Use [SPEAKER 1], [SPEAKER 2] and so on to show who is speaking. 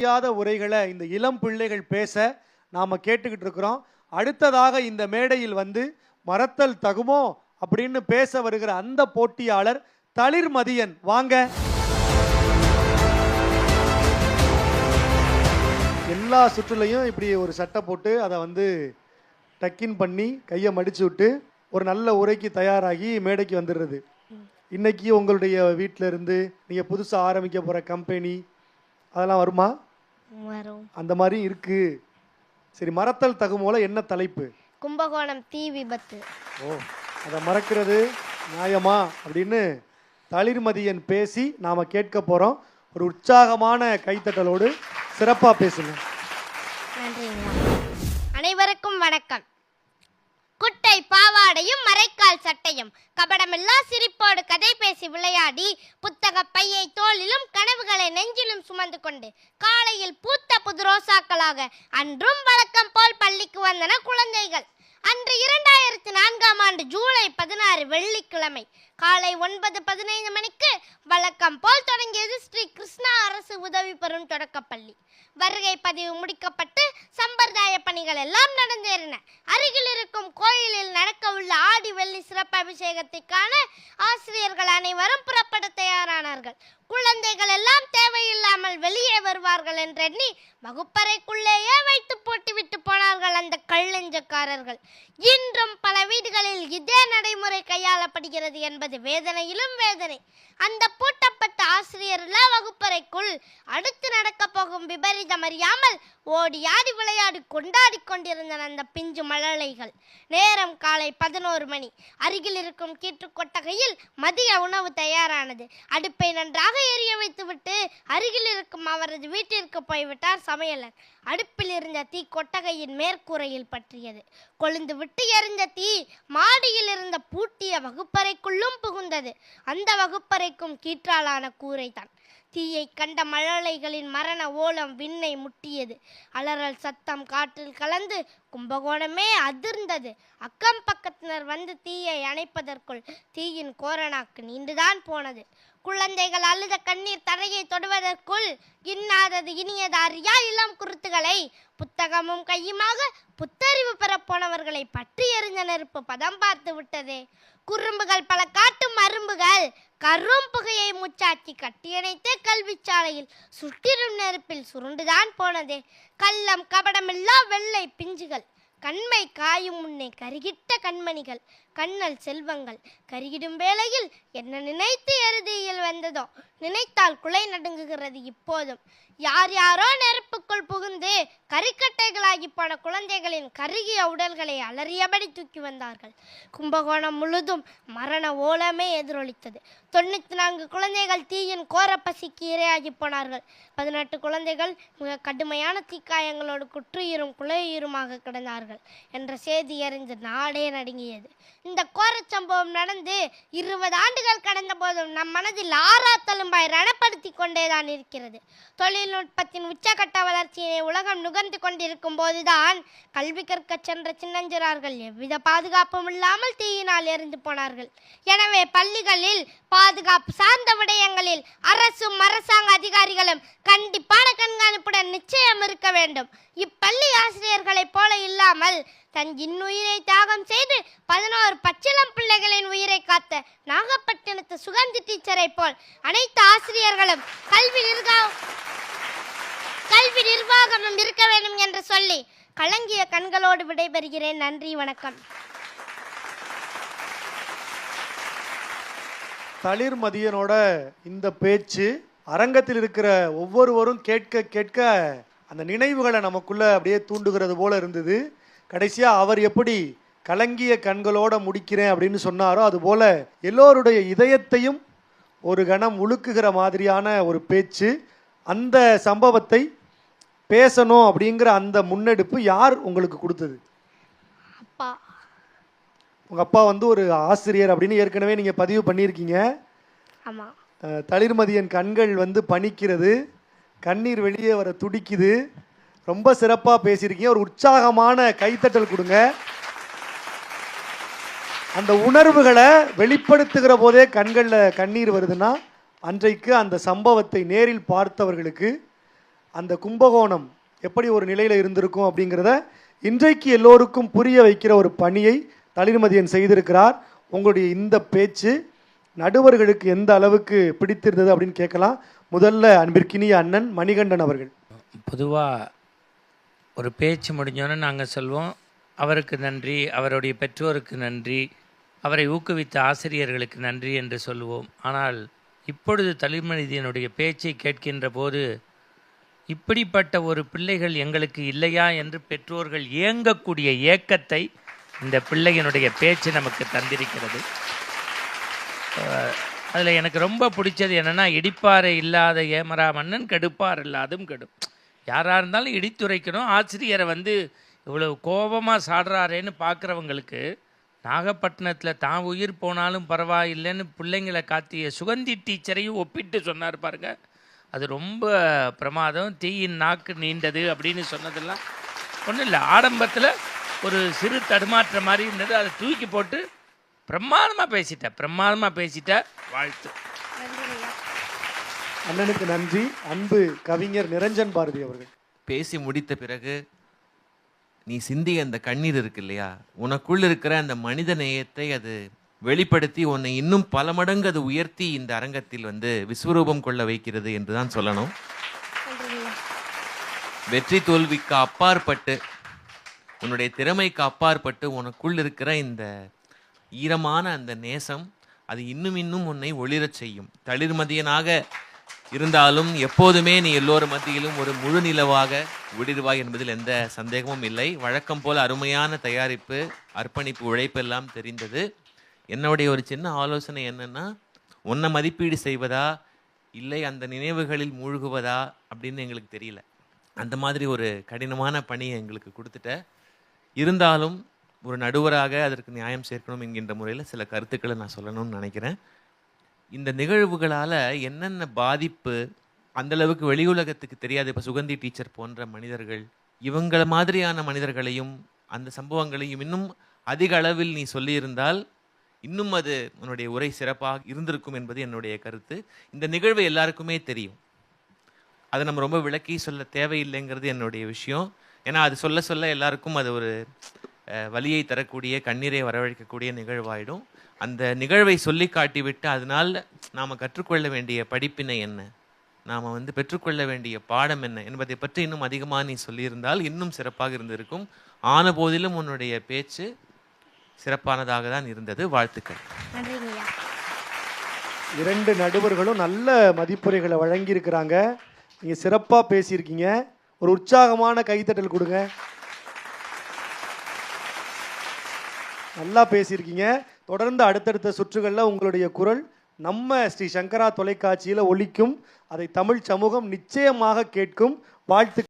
[SPEAKER 1] முடியாத உரைகளை இந்த இளம் பிள்ளைகள் பேச நாம் கேட்டுக்கிட்டு இருக்கிறோம். அடுத்ததாக இந்த மேடையில் வந்து மறத்தல் தகுமோ அப்படின்னு பேச வருகிற அந்த போட்டியாளர் தளிர் மதியன். வாங்க. எல்லா சுற்றுலையும் இப்படி ஒரு சட்டை போட்டு அதை வந்து டக்கின் பண்ணி கையை மடிச்சு விட்டு ஒரு நல்ல உரைக்கு தயாராகி மேடைக்கு வந்துடுறது. இன்னைக்கு உங்களுடைய வீட்டில இருந்து நீங்கள் புதுசாக ஆரம்பிக்க போகிற கம்பெனி அதெல்லாம் வருமா?
[SPEAKER 2] வரும்.
[SPEAKER 1] அந்த மாதிரி இருக்கு. சரி மறத்தல் தகுமோல என்ன தலைப்பு?
[SPEAKER 2] கும்பகோணம் தீ விபத்து.
[SPEAKER 1] ஓ அதை மறக்கிறது நியாயமா? அப்படின்னு தளிர்மதியன் பேசி நாம கேட்க போறோம். ஒரு உற்சாகமான கைத்தட்டலோடு சிறப்பா பேசுங்க.
[SPEAKER 2] அனைவருக்கும் வணக்கம். குட்டை பாவாடையும் மறைக்கால் சட்டையும். கபடமில்லா சிரிப்போடு கதை பேசி விளையாடி புத்தக பையை தோளிலும் கனவுகளை நெஞ்சிலும் சுமந்து கொண்டு காலையில் பூத்த புது ரோசாக்களாக அன்றும் வழக்கம் போல் பள்ளிக்கு வந்தன குழந்தைகள். அன்று இரண்டாயிரத்தி நான்காம் ஆண்டு ஜூலை பதினாறு வெள்ளிக்கிழமை காலை ஒன்பது பதினைந்து மணிக்கு வழக்கம் போல் தொடங்கியது ஸ்ரீ கிருஷ்ணா அரசு உதவி பெறும் தொடக்கப்பள்ளி. வருகை பதிவு முடிக்கப்பட்டு சம்பிரதாய பணிகள் எல்லாம் நடந்தேறின. அருகில் இருக்கும் கோயிலில் நடக்க உள்ள ஆடி வெள்ளி சிறப்பு அபிஷேகத்தை காண ஆசிரியர்கள் அனைவரும் புறப்பட தயாரானார்கள். குழந்தைகள் எல்லாம் தேவையில்லாமல் வெளியே வருவார்கள் என்றெண்ணி வகுப்பறைக்குள்ளேயே வைத்து போட்டுவிட்டு போனார்கள் அந்த கள்ளெஞ்சக்காரர்கள். இன்றும் பல வீடுகளில் இதே நடைமுறை கையாளப்படுகிறது என்பது வேதனையிலும் வேதனை. அந்த பூட்டப்பட்ட ஆசிரியர் வகுப்பறைக்குள் அடுத்து நடக்க போகும் விபரீதம் அறியாமல் ஓடி ஆடி விளையாடி கொண்டாடி கொண்டிருந்தன அந்த பிஞ்சு மழலைகள். நேரம் காலை பதினோரு மணி. அருகில் இருக்கும் கீற்று கொட்டகையில் மதிய உணவு தயாரானது. அடுப்பை நன்றாக எரிய வைத்துவிட்டு அருகில் இருக்கும் அவரது வீட்டிற்கு போய்விட்டார் சமையலர். அடுப்பில் இருந்த தீ கொட்டகையின் மேற்கூரையில் பற்றியது. கொழுந்து விட்டு எரிந்த தீ மாடியில் இருந்த பூட்டிய வகுப்பறைக்குள்ளும் புகுந்தது. அந்த வகுப்பறைக்கும் கீற்றாலான கூரைதான். தீயை கண்ட மழலைகளின் மரண ஓலம் விண்ணை முட்டியது. அலறல் சத்தம் காற்றில் கலந்து கும்பகோணமே அதிர்ந்தது. அக்கம் பக்கத்தினர் வந்து தீயை அணைப்பதற்குள் தீயின் கோரணாக்கு நீண்டுதான் போனது. குழந்தைகள் அழுத கண்ணீர் தரையை தொடுவதற்குள் இன்னாதது இனியது அறியா இளம் குருத்துகளை புத்தகமும் கையுமாக புத்தறிவு பெறப்போனவர்களை பற்றி எறிந்த நெருப்பு பதம் பார்த்து விட்டதே. குறும்புகள் பல காட்டும் அரும்புகள் கரும் புகையை முச்சாச்சி கல்வி கல்விச்சாலையில் சுட்டிடும் நெருப்பில் சுருண்டுதான் போனதே. கள்ளம் கபடமில்லா வெள்ளை பிஞ்சுகள். கண்மை காயும் முன்னே கருகிட்ட கண்மணிகள் கண்ணல் செல்வங்கள் கருகிடும் வேளையில் என்ன நினைத்து எருதியில் வந்ததோ? நினைத்தால் குலை நடுங்குகிறது இப்போதும். யார் யாரோ நெருப்புக்குள் புகுந்து கறிக்கட்டைகளாகி போன குழந்தைகளின் கருகிய உடல்களை அலறியபடி தூக்கி வந்தார்கள். கும்பகோணம் முழுதும் மரண ஓலமே எதிரொலித்தது. தொண்ணூற்றி நான்கு குழந்தைகள் தீயின் கோரப்பசிக்கு இரையாகி போனார்கள். பதினெட்டு குழந்தைகள் மிக கடுமையான தீக்காயங்களோடு குற்றுயிரும் குலையுயிருமாக கிடந்தார்கள் என்ற செய்தி அறிந்து நாடே நடுங்கியது. இந்த கோரச் சம்பவம் நடந்து இருபது ஆண்டுகள் கடந்த போதும் நம் மனதில் ஆறா தழும்பாய் ரணப்படுத்தி கொண்டேதான் இருக்கிறது. தொழில்நுட்பத்தின் உச்சகட்ட வளர்ச்சியினை உலகம் நுகர்ந்து கொண்டிருக்கும் போதுதான் கல்வி கற்க சென்ற சின்னஞ்சிறார்கள் எவ்வித பாதுகாப்பும் இல்லாமல் தீயினால் எரிந்து போனார்கள். எனவே பள்ளிகளில் பாதுகாப்பு சார்ந்த விடயங்களில் அரசும் அரசாங்க அதிகாரிகளும் கண்டிப்பான கண்காணிப்புடன் நிச்சயம் இருக்க வேண்டும். இப்பள்ளி ஆசிரியர்களைப் போல இல்லாமல் தன் இன்னுயிரை தியாகம் செய்து பதினோரு பச்சிளம் பிள்ளைகளின் உயிரை காத்த நாகப்பட்டினத்து சுகந்தி டீச்சரை போல் அனைத்து ஆசிரியர்களும் கல்வி நிர்வாகம் கல்வி நிர்வாகமும் இருக்க வேண்டும் என்று சொல்லி கலங்கிய கண்களோடு விடைபெறுகிறேன். நன்றி வணக்கம்.
[SPEAKER 1] தளிர் மதியனோட இந்த பேச்சு அரங்கத்தில் இருக்கிற ஒவ்வொருவரும் கேட்க கேட்க அந்த நினைவுகளை நமக்குள்ள அப்படியே தூண்டுகிறது போல இருந்தது. கடைசியாக அவர் எப்படி கலங்கிய கண்களோட முடிக்கிறேன் அப்படின்னு சொன்னாரோ அதுபோல எல்லோருடைய இதயத்தையும் ஒரு கணம் உழுக்குகிற மாதிரியான ஒரு பேச்சு அந்த சம்பவத்தை பேசணும் அப்படிங்கிற அந்த முன்னெடுப்பு யார் உங்களுக்கு கொடுத்தது?
[SPEAKER 2] அப்பா
[SPEAKER 1] உங்க அப்பா வந்து ஒரு ஆசிரியர் அப்படின்னு ஏற்கனவே நீங்க பதிவு பண்ணியிருக்கீங்க.
[SPEAKER 2] ஆமாம்
[SPEAKER 1] தளிர்மதியன் கண்கள் வந்து பனிக்கிறது கண்ணீர் வெளியே வர துடிக்குது. ரொம்ப சிறப்பாக பேசியிருக்கீங்க. ஒரு உற்சாகமான கைத்தட்டல் கொடுங்க. அந்த உணர்வுகளை வெளிப்படுத்துகிற போதே கண்களில் கண்ணீர் வருதுன்னா அன்றைக்கு அந்த சம்பவத்தை நேரில் பார்த்தவர்களுக்கு அந்த கும்பகோணம் எப்படி ஒரு நிலையில் இருந்திருக்கும் அப்படிங்கிறத இன்றைக்கு எல்லோருக்கும் புரிய வைக்கிற ஒரு பணியை தளிர்மதியன் செய்திருக்கிறார். உங்களுடைய இந்த பேச்சு நடுவர்களுக்கு எந்த அளவுக்கு பிடித்திருந்தது அப்படின்னு கேட்கலாம். முதல்ல அன்பிற்கினிய அண்ணன் மணிகண்டன் அவர்கள்.
[SPEAKER 3] பொதுவாக ஒரு பேச்சு முடிஞ்சோன்னு நாங்கள் சொல்வோம். அவருக்கு நன்றி அவருடைய பெற்றோருக்கு நன்றி அவரை ஊக்குவித்த ஆசிரியர்களுக்கு நன்றி என்று சொல்லுவோம். ஆனால் இப்பொழுது தலிமனிதியனுடைய பேச்சை கேட்கின்ற போது இப்படிப்பட்ட ஒரு பிள்ளைகள் எங்களுக்கு இல்லையா என்று பெற்றோர்கள் ஏங்கக்கூடிய ஏக்கத்தை இந்த பிள்ளையினுடைய பேச்சு நமக்கு தந்திருக்கிறது. அதில் எனக்கு ரொம்ப பிடிச்சது என்னென்னா இடிப்பாறை இல்லாத ஏமரா மன்னன் கெடுப்பார் இல்லாதும் கெடும். யாராக இருந்தாலும் இடித்துரைக்கணும். ஆசிரியரை வந்து இவ்வளவு கோபமாக சாடுறாரேன்னு பார்க்குறவங்களுக்கு நாகப்பட்டினத்தில் தான் உயிர் போனாலும் பரவாயில்லைன்னு பிள்ளைங்களை காத்திய சுகந்தி டீச்சரையும் ஒப்பிட்டு சொன்னார் பாருங்க. அது ரொம்ப பிரமாதம். தீயின் நாக்கு நீண்டது அப்படின்னு சொன்னதெல்லாம் ஒன்றும் இல்லை. ஆரம்பத்தில் ஒரு சிறு தடுமாற்றம் மாதிரி இருந்தது. அதை தூக்கி போட்டு பிரமாதமாக பேசிட்ட பிரமாதமாக பேசிட்ட வாழ்த்து.
[SPEAKER 1] அண்ணனுக்கு நன்றி. அன்பு கவிஞர் நிரஞ்சன் பாரதி அவர்கள்.
[SPEAKER 4] பேசி முடித்த பிறகு நீ சிந்திய அந்த கண்ணீர் இருக்கு இல்லையா? உனக்குள் இருக்கிற அந்த மனித நேயத்தை அது வெளிப்படுத்தி உன்னை இன்னும் பல மடங்கு அது உயர்த்தி இந்த அரங்கத்தில் வந்து விஸ்வரூபம் கொள்ள வைக்கிறது என்று தான் சொல்லணும். வெற்றி தோல்விக்கு அப்பாற்பட்டு உன்னுடைய திறமைக்கு அப்பாற்பட்டு உனக்குள் இருக்கிற இந்த ஈரமான அந்த நேசம் அது இன்னும் இன்னும் உன்னை ஒளிரச் செய்யும். தளிர்மதியனாக இருந்தாலும் எப்போதுமே நீ எல்லோர் மத்தியிலும் ஒரு முழு நிலவாக விடிடுவாய் என்பதில் எந்த சந்தேகமும் இல்லை. வழக்கம் போல் அருமையான தயாரிப்பு அர்ப்பணிப்பு உழைப்பெல்லாம் தெரிந்தது. என்னுடைய ஒரு சின்ன ஆலோசனை என்னென்னா உன்னை மதிப்பீடு செய்வதா இல்லை அந்த நினைவுகளில் மூழ்குவதா அப்படின்னு எங்களுக்கு தெரியல. அந்த மாதிரி ஒரு கடினமான பணியை எங்களுக்கு கொடுத்துட்ட இருந்தாலும் ஒரு நடுவராக அதற்கு நியாயம் சேர்க்கணும் என்கின்ற முறையில் சில கருத்துக்களை நான் சொல்லணும்னு நினைக்கிறேன். இந்த நிகழ்வுகளால் என்னென்ன பாதிப்பு அந்த அளவுக்கு வெளி உலகத்துக்கு தெரியாது. இப்போ சுகந்தி டீச்சர் போன்ற மனிதர்கள் இவங்கள மாதிரியான மனிதர்களையும் அந்த சம்பவங்களையும் இன்னும் அதிக அளவில் நீ சொல்லியிருந்தால் இன்னும் அது உன்னுடைய உரை சிறப்பாக இருந்திருக்கும் என்பது என்னுடைய கருத்து. இந்த நிகழ்வு எல்லாருக்குமே தெரியும். அதை நம்ம ரொம்ப விளக்கி சொல்ல தேவையில்லைங்கிறது என்னுடைய விஷயம். ஏன்னா அது சொல்ல சொல்ல எல்லாருக்கும் அது ஒரு வலியை தரக்கூடிய கண்ணீரை வரவழைக்கக்கூடிய நிகழ்வாயிடும். அந்த நிகழ்வை சொல்லி காட்டிவிட்டு அதனால் நாம் கற்றுக்கொள்ள வேண்டிய படிப்பினை என்ன? நாம் வந்து பெற்றுக்கொள்ள வேண்டிய பாடம் என்ன? என்பதை பற்றி இன்னும் அதிகமாக நீ சொல்லியிருந்தால் இன்னும் சிறப்பாக இருந்திருக்கும். ஆன போதிலும் உன்னுடைய பேச்சு சிறப்பானதாக தான் இருந்தது. வாழ்த்துக்கள்.
[SPEAKER 1] இரண்டு நடுவர்களும் நல்ல மதிப்புரைகளை வழங்கியிருக்கிறாங்க. நீங்கள் சிறப்பாக பேசியிருக்கீங்க. ஒரு உற்சாகமான கைத்தட்டல் கொடுங்க. நல்லா பேசியிருக்கீங்க. தொடர்ந்து அடுத்தடுத்த சுற்றுகளில் உங்களுடைய குரல் நம்ம ஸ்ரீ சங்கரா தொலைக்காட்சியில் ஒழிக்கும் அதை தமிழ் சமூகம் நிச்சயமாக கேட்கும். வாழ்த்து